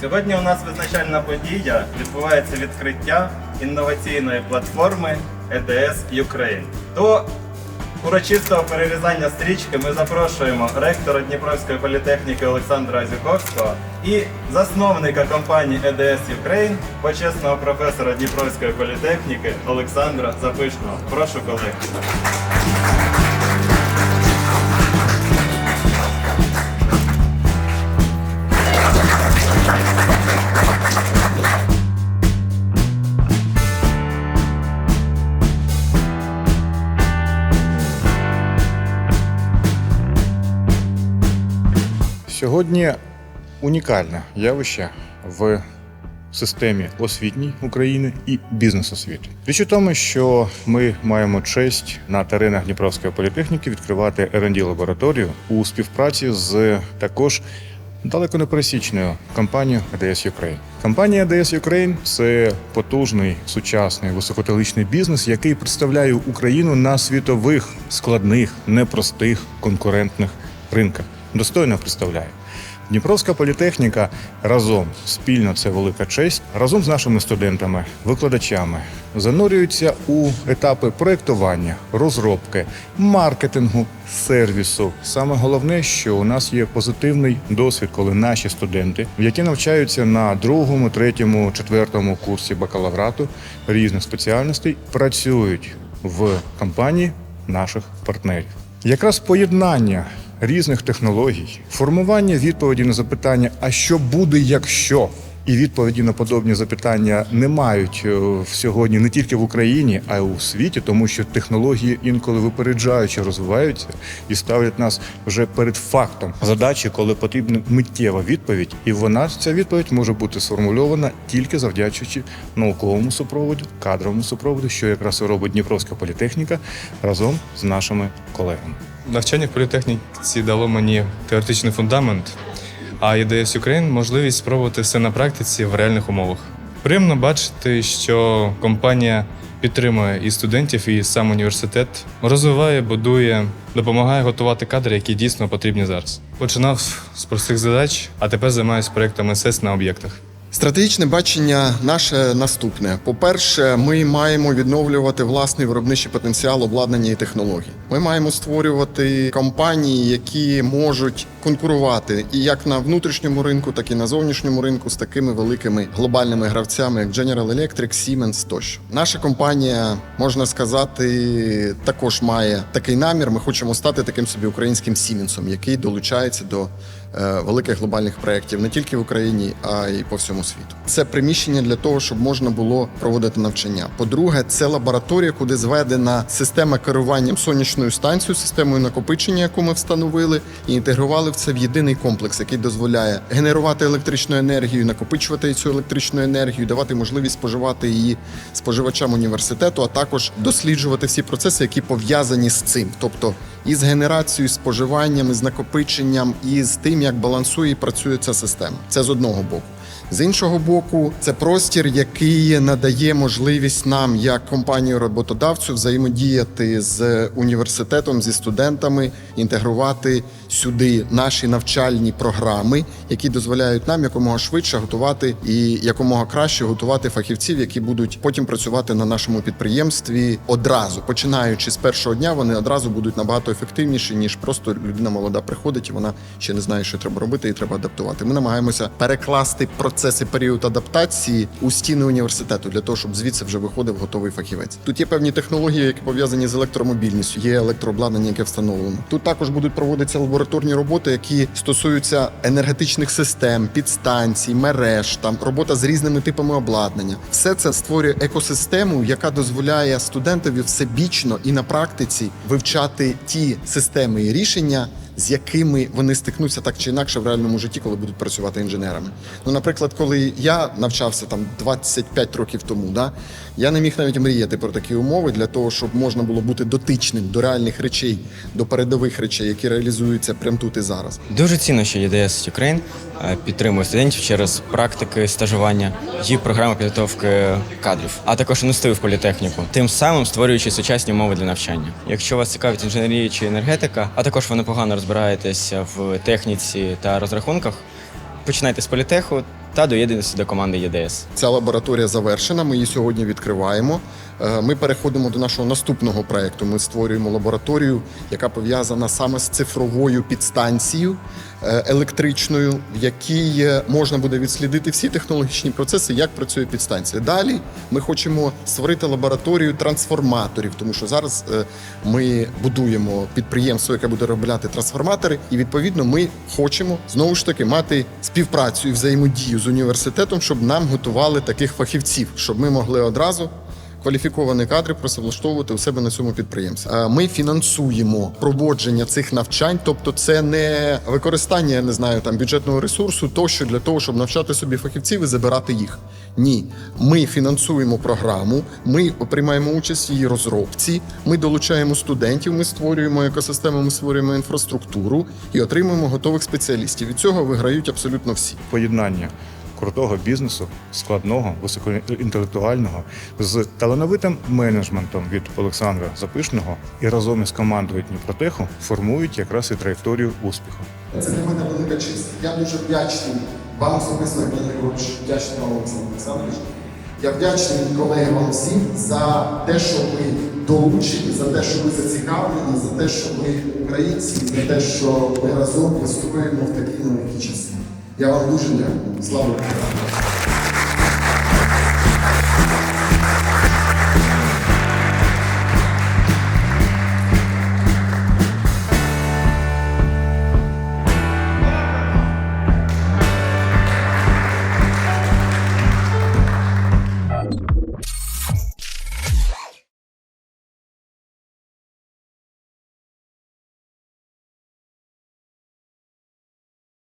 Сьогодні у нас визначальна подія. Відбувається відкриття інноваційної платформи EDS Ukraine. До урочистого перерізання стрічки ми запрошуємо ректора Дніпровської політехніки Олександра Азюковського і засновника компанії EDS Ukraine, почесного професора Дніпровської політехніки Олександра Запишного. Прошу колег. Сьогодні унікальне явище в системі освітній України і бізнес освіти. Річ у тому, що ми маємо честь на теренах Дніпровської політехніки відкривати rd лабораторію у співпраці з також далеко не пересічною компанією ADS Ukraine. Компанія ADS Ukraine – це потужний сучасний високотехнологічний бізнес, який представляє Україну на світових складних, непростих конкурентних ринках. Достойно представляє. Дніпровська політехніка разом спільно це велика честь, разом з нашими студентами, викладачами занурюються у етапи проєктування, розробки, маркетингу, сервісу. Саме головне, що у нас є позитивний досвід, коли наші студенти, які навчаються на другому, третьому, четвертому курсі бакалаврату різних спеціальностей, працюють в компанії наших партнерів. Якраз поєднання різних технологій, формування відповіді на запитання, а що буде, якщо. І відповіді на подобні запитання не мають е, сьогодні не тільки в Україні, а й у світі, тому що технології інколи випереджаючи розвиваються і ставлять нас вже перед фактом задачі, коли потрібна миттєва відповідь, і вона ця відповідь може бути сформульована тільки завдячуючи науковому супроводу, кадровому супроводу, що якраз робить Дніпровська політехніка разом з нашими колегами. Навчання в політехніці дало мені теоретичний фундамент, а EDS Ukraine – можливість спробувати все на практиці в реальних умовах. Приємно бачити, що компанія підтримує і студентів, і сам університет розвиває, будує, допомагає готувати кадри, які дійсно потрібні зараз. Починав з простих задач, а тепер займаюся проектами СЕС на об'єктах. Стратегічне бачення наше наступне. По-перше, ми маємо відновлювати власний виробничий потенціал обладнання і технологій. Ми маємо створювати компанії, які можуть конкурувати і як на внутрішньому ринку, так і на зовнішньому ринку з такими великими глобальними гравцями, як General Electric, Siemens тощо. Наша компанія, можна сказати, також має такий намір. Ми хочемо стати таким собі українським Сіменсом, який долучається до великих глобальних проєктів не тільки в Україні, а й по всьому світу. Це приміщення для того, щоб можна було проводити навчання. По-друге, це лабораторія, куди зведена система керуванням сонячною станцією, системою накопичення, яку ми встановили, і інтегрували в це в єдиний комплекс, який дозволяє генерувати електричну енергію, накопичувати цю електричну енергію, давати можливість споживати її споживачам університету, а також досліджувати всі процеси, які пов'язані з цим, тобто із генерацією, споживанням, з накопиченням, і з тим, як балансує і працює ця система. Це з одного боку. З іншого боку, це простір, який надає можливість нам, як компанію роботодавцю, взаємодіяти з університетом, зі студентами, інтегрувати сюди наші навчальні програми, які дозволяють нам якомога швидше готувати і якомога краще готувати фахівців, які будуть потім працювати на нашому підприємстві одразу. Починаючи з першого дня, вони одразу будуть набагато ефективніші, ніж просто людина молода приходить і вона ще не знає, що треба робити, і треба адаптувати. Ми намагаємося перекласти процеси період адаптації у стіни університету для того, щоб звідси вже виходив готовий фахівець. Тут є певні технології, які пов'язані з електромобільністю, є електрообладнання, яке встановлено. Тут також будуть проводитися лабораторні роботи, які стосуються енергетичних систем, підстанцій, мереж, там робота з різними типами обладнання. Все це створює екосистему, яка дозволяє студентові всебічно і на практиці вивчати ті системи і рішення з якими вони стикнуться так чи інакше в реальному житті, коли будуть працювати інженерами. Ну, наприклад, коли я навчався там 25 років тому, да, я не міг навіть мріяти про такі умови для того, щоб можна було бути дотичним до реальних речей, до передових речей, які реалізуються прямо тут і зараз. Дуже цінно, що ЄДС Ukraine е, підтримує студентів через практики, стажування і програми підготовки кадрів, а також інвестує в політехніку, тим самим створюючи сучасні умови для навчання. Якщо вас цікавить інженерія чи енергетика, а також ви непогано розбираєтеся в техніці та розрахунках, починайте з політеху та доєднуйтеся до команди ЄДС. Ця лабораторія завершена. Ми її сьогодні відкриваємо. Е, Ми переходимо до нашого наступного проекту. Ми створюємо лабораторію, яка пов'язана саме з цифровою підстанцією е, електричною, в якій е, можна буде відслідити всі технологічні процеси, як працює підстанція. Далі ми хочемо створити лабораторію трансформаторів, тому що зараз ми будуємо підприємство, яке буде робляти трансформатори, і відповідно ми хочемо знову ж таки мати співпрацю і взаємодію з університетом, щоб нам готували таких фахівців, щоб ми могли одразу. Кваліфіковані кадри працевлаштовувати у себе на цьому підприємстві. Ми фінансуємо проводження цих навчань, тобто це не використання, я не знаю, там бюджетного ресурсу, тощо для того, щоб навчати собі фахівців і забирати їх. Ні, ми фінансуємо програму, ми приймаємо участь в її розробці, ми долучаємо студентів, ми створюємо екосистему, ми створюємо інфраструктуру і отримуємо готових спеціалістів. Від цього виграють абсолютно всі. Поєднання крутого бізнесу, складного, високоінтелектуального з талановитим менеджментом від Олександра Запишного і разом із командою Дніпротеху формують якраз і траєкторію успіху. Це для мене велика честь. Я дуже вдячний вам особисто, вдячний вам, Олександр Олександрович. Я вдячний колеги вам всім за те, що ви долучені, за те, що ви зацікавлені, за те, що ми українці, за те, що ми разом виступаємо в такі нелегкі часи. Я вам дуже дякую. Слава Україні!